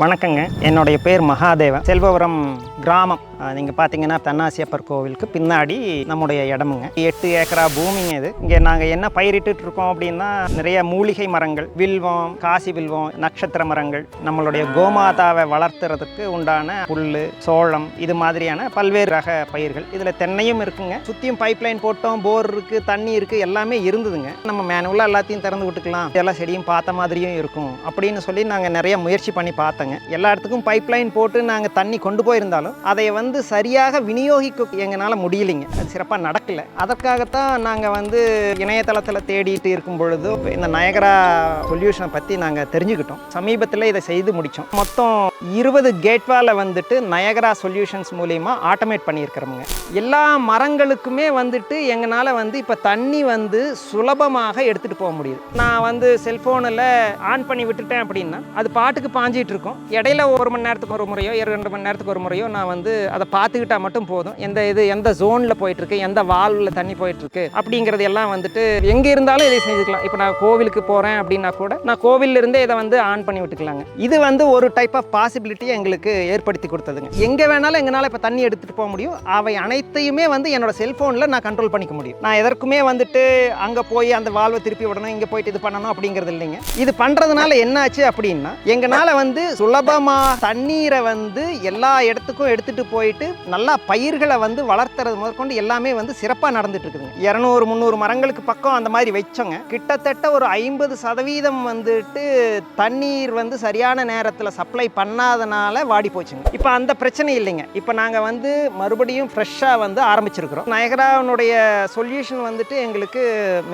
வணக்கங்க. என்னுடைய பேர் மகாதேவன். செல்வபுரம் கிராமம். நீங்கள் பார்த்தீங்கன்னா தன்னாசியப்பர் கோவிலுக்கு பின்னாடி நம்முடைய இடமுங்க. எட்டு ஏக்கரா பூமிங்க இது. இங்கே நாங்கள் என்ன பயிரிட்டு இருக்கோம் அப்படின்னா நிறைய மூலிகை மரங்கள் வில்வம் காசி வில்வம் நட்சத்திர மரங்கள் நம்மளுடைய கோமாதாவை வளர்த்துறதுக்கு உண்டான புல் சோளம் இது மாதிரியான பல்வேறு ரக பயிர்கள். இதில் தென்னையும் இருக்குங்க. சுற்றியும் பைப் லைன் போட்டோம் போர் இருக்குது தண்ணி இருக்குது எல்லாமே இருந்ததுங்க. நம்ம மேனுவலாக எல்லாத்தையும் திறந்து விட்டுக்கலாம். எல்லா செடியும் பார்த்த மாதிரியும் இருக்கும் அப்படின்னு சொல்லி நாங்கள் நிறைய முயற்சி பண்ணி பார்த்தோங்க. எல்லா இடத்துக்கும் பைப் லைன் போட்டு நாங்கள் தண்ணி கொண்டு போயிருந்தாலும் அதை வந்து சரியாக விநியோகிக்க எங்களால் முடியலைங்க. அது சிறப்பாக நடக்கல. அதற்காகத்தான் நாங்கள் வந்து இணையதளத்தில் தேடிட்டு இருக்கும் பொழுது இந்த நயகரா சொல்யூஷனை பற்றி நாங்கள் தெரிஞ்சுக்கிட்டோம். சமீபத்தில் இதை செய்து முடித்தோம் மொத்தம் இருபது கேட்வால வந்துட்டு நயகரா சொல்யூஷன்ஸ் மூலிமா ஆட்டோமேட் பண்ணியிருக்கிறோமுங்க. எல்லா மரங்களுக்குமே வந்துட்டு எங்களால் வந்து இப்போ தண்ணி வந்து சுலபமாக எடுத்துகிட்டு போக முடியுது. நான் வந்து செல்ஃபோனில் ஆன் பண்ணி விட்டுட்டேன் அப்படின்னா அது பாட்டுக்கு பாஞ்சிட்டு இருக்கும். இடையில ஒரு மணி நேரத்துக்கு ஒரு முறையோ இரண்டு மணி நேரத்துக்கு ஒரு முறையோ நான் வந்து அதை அதை பார்த்துக்கிட்டா மட்டும் போதும். எந்த இது எந்த ஜோனில் போயிட்டுருக்கு எந்த வால்வில் தண்ணி போயிட்டுருக்கு அப்படிங்கிறது எல்லாம் வந்துட்டு எங்கே இருந்தாலும் இதை செஞ்சுக்கலாம். இப்போ நான் கோவிலுக்கு போகிறேன் அப்படின்னா கூட நான் கோவில்ல இருந்தே இதை வந்து ஆன் பண்ணி விட்டுக்கலாங்க. இது வந்து ஒரு டைப் ஆஃப் பாசிபிலிட்டியை எங்களுக்கு ஏற்படுத்தி கொடுத்ததுங்க. எங்கே வேணாலும் எங்களால் இப்போ தண்ணி எடுத்துகிட்டு போக முடியும். அவை அனைத்தையுமே வந்து என்னோட செல்ஃபோனில் நான் கண்ட்ரோல் பண்ணிக்க முடியும். நான் எதற்குமே வந்துட்டு அங்கே போய் அந்த வால்வை திருப்பி விடணும் இங்கே போயிட்டு இது பண்ணணும் அப்படிங்கிறது இல்லைங்க. இது பண்ணுறதுனால என்னாச்சு அப்படின்னா எங்களால் வந்து சுலபமாக தண்ணீரை வந்து எல்லா இடத்துக்கும் எடுத்துகிட்டு போய் போயிட்டு நல்லா பயிர்களை வந்து வளர்த்துறது முதற்கொண்டு எல்லாமே வந்து சிறப்பாக நடந்துட்டு இருக்குதுங்க இரநூறு முந்நூறு மரங்களுக்கு பக்கம் அந்த மாதிரி வச்சோங்க. கிட்டத்தட்ட ஒரு ஐம்பது சதவீதம் வந்துட்டு தண்ணீர் வந்து சரியான நேரத்தில் சப்ளை பண்ணாதனால வாடி போச்சுங்க. இப்போ அந்த பிரச்சனை இல்லைங்க. இப்போ நாங்கள் வந்து மறுபடியும் ஃப்ரெஷ்ஷாக வந்து ஆரம்பிச்சிருக்கிறோம். நயகராவனுடைய சொல்யூஷன் வந்துட்டு எங்களுக்கு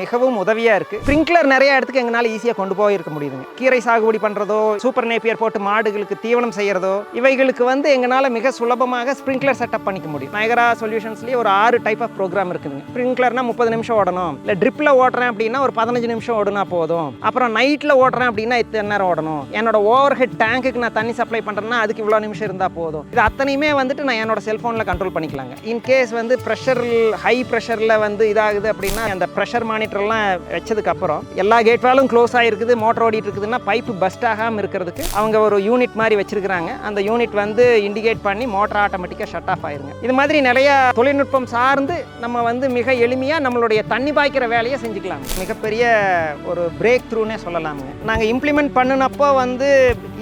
மிகவும் உதவியாக இருக்குது ஸ்ப்ரிங்க்லர் நிறைய இடத்துக்கு எங்களால் ஈஸியாக கொண்டு போயிருக்க முடியுதுங்க. கீரை சாகுபடி பண்ணுறதோ சூப்பர் நேப்பியர் போட்டு மாடுகளுக்கு தீவனம் செய்கிறதோ இவைகளுக்கு வந்து எங்களால் மிக சுலபமாக ஸ்ப்ரிங்க்லர் செட்டப் பண்ணிக்க முடியும். நயகரா சொல்யூஷன்ஸ்லேயே ஒரு ஆறு டைப் ஆஃப் ப்ரோக்ராம் இருக்குதுங்க. ஸ்ப்ரிங்க்லர்னா முப்பது நிமிஷம் ஓடணும். இல்லை ட்ரிப்பில் ஓட்டுறேன் அப்படின்னா ஒரு பதினஞ்சு நிமிஷம் ஓடுனா போதும். அப்புறம் நைட்டில் ஓட்டுறேன் அப்படின்னா இத்தனை நேரம் ஓடணும்? என்னோட ஓவர் ஹெட் டேங்குக்கு நான் தண்ணி சப்ளை பண்ணுறேன்னா அதுக்கு இவ்வளோ நிமிஷம் இருந்தால் போதும். இது அத்தனையுமே வந்துட்டு நான் என்னோட செல்ஃபோனில் கண்ட்ரோல் பண்ணிக்கலாங்க. இன்கேஸ் வந்து ப்ரெஷர் ஹை ப்ரெஷரில் வந்து இதாகுது அப்படின்னா அந்த ப்ரெஷர் மானிட்டர்லாம் வச்சதுக்கு அப்புறம் எல்லா கேட்வாலும் க்ளோஸ் ஆகிருக்குது மோட்டர் ஓடிட்டு இருக்குதுன்னா பைப்பு பஸ்ட் ஆகாமல் இருக்கிறதுக்கு அவங்க ஒரு யூனிட் மாதிரி வச்சிருக்கிறாங்க. அந்த யூனிட் வந்து இண்டிகேட் பண்ணி மோட்டர் ஆட்டோமேட்டிக்காக ஷட் ஆஃப் ஆயிருங்க. இது மாதிரி நிறைய தொழில்நுட்பம் சார்ந்து நம்ம வந்து மிக எளிமையாக நம்மளுடைய தண்ணி பாய்க்கிற வேலையை செஞ்சுக்கலாம் மிகப்பெரிய ஒரு பிரேக் த்ரூனே சொல்லலாமுங்க. நாங்கள் இம்ப்ளிமெண்ட் பண்ணினப்போ வந்து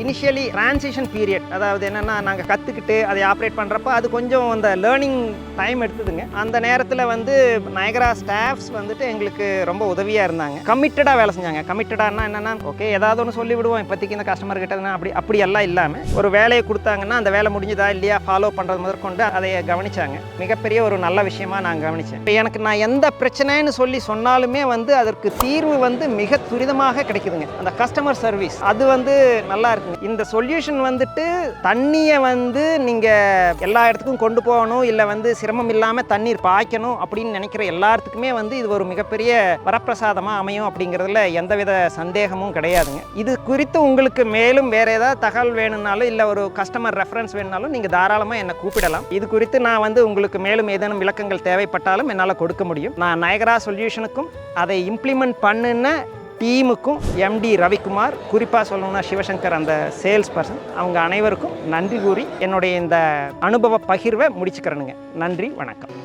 இனிஷியலி டிரான்சிஷன் பீரியட் அதாவது என்னென்னா நாங்கள் கற்றுக்கிட்டு அதை ஆப்ரேட் பண்ணுறப்போ அது கொஞ்சம் அந்த லேர்னிங் டைம் எடுத்ததுங்க. அந்த நேரத்தில் வந்து நயகரா ஸ்டாஃப்ஸ் வந்துட்டு எங்களுக்கு ரொம்ப உதவியாக இருந்தாங்க. கமிட்டடாக வேலை செஞ்சாங்க. கமிட்டடானா என்னென்னா ஓகே ஏதாவது ஒன்று சொல்லி விடுவோம். இப்போதைக்கு இந்த கஸ்டமர் கிட்டதுனா அப்படி அப்படி எல்லாம் இல்லாமல் ஒரு வேலையை கொடுத்தாங்கன்னா அந்த வேலை முடிஞ்சுதா இல்லையா ஃபாலோ பண்ணுறது முதற்கொண்டு அதை கவனிச்சாங்க. மிகப்பெரிய ஒரு நல்ல விஷயமா நான் கவனித்தேன் இப்போ எனக்கு நான் எந்த பிரச்சனைன்னு சொல்லி சொன்னாலுமே வந்து அதற்கு தீர்வு வந்து மிக துரிதமாக கிடைக்குதுங்க. அந்த கஸ்டமர் சர்வீஸ் அது வந்து நல்லா இருக்கும். இந்த சொல்யூஷன் வந்துட்டு தண்ணியை வந்து நீங்கள் எல்லா இடத்துக்கும் கொண்டு போகணும் இல்லை வந்து சிரமம் இல்லாமல் தண்ணீர் பாய்க்கணும் அப்படின்னு நினைக்கிற எல்லாத்துக்குமே வந்து இது ஒரு மிகப்பெரிய வரப்பிரசாதமாக அமையும் அப்படிங்கிறதுல எந்தவித சந்தேகமும் கிடையாதுங்க. இது குறித்து உங்களுக்கு மேலும் வேறு ஏதாவது தகவல் வேணும்னாலும் இல்லை ஒரு கஸ்டமர் ரெஃபரன்ஸ் வேணும்னாலும் நீங்கள் தாராளமாக என்னை கூப்பிடலாம். இது குறித்து நான் வந்து உங்களுக்கு மேலும் ஏதேனும் விளக்கங்கள் தேவைப்பட்டாலும் என்னால் கொடுக்க முடியும். நான் நயகரா சொல்யூஷனுக்கும் அதை இம்ப்ளிமெண்ட் பண்ணுன டீமுக்கும் எம்டி ரவிக்குமார் குறிப்பாக சொல்லணும்னா சிவசங்கர் அந்த சேல்ஸ் பர்சன் அவங்க அனைவருக்கும் நன்றி கூறி என்னுடைய இந்த அனுபவ பகிர்வை முடிச்சுக்கிறேனுங்க. நன்றி வணக்கம்.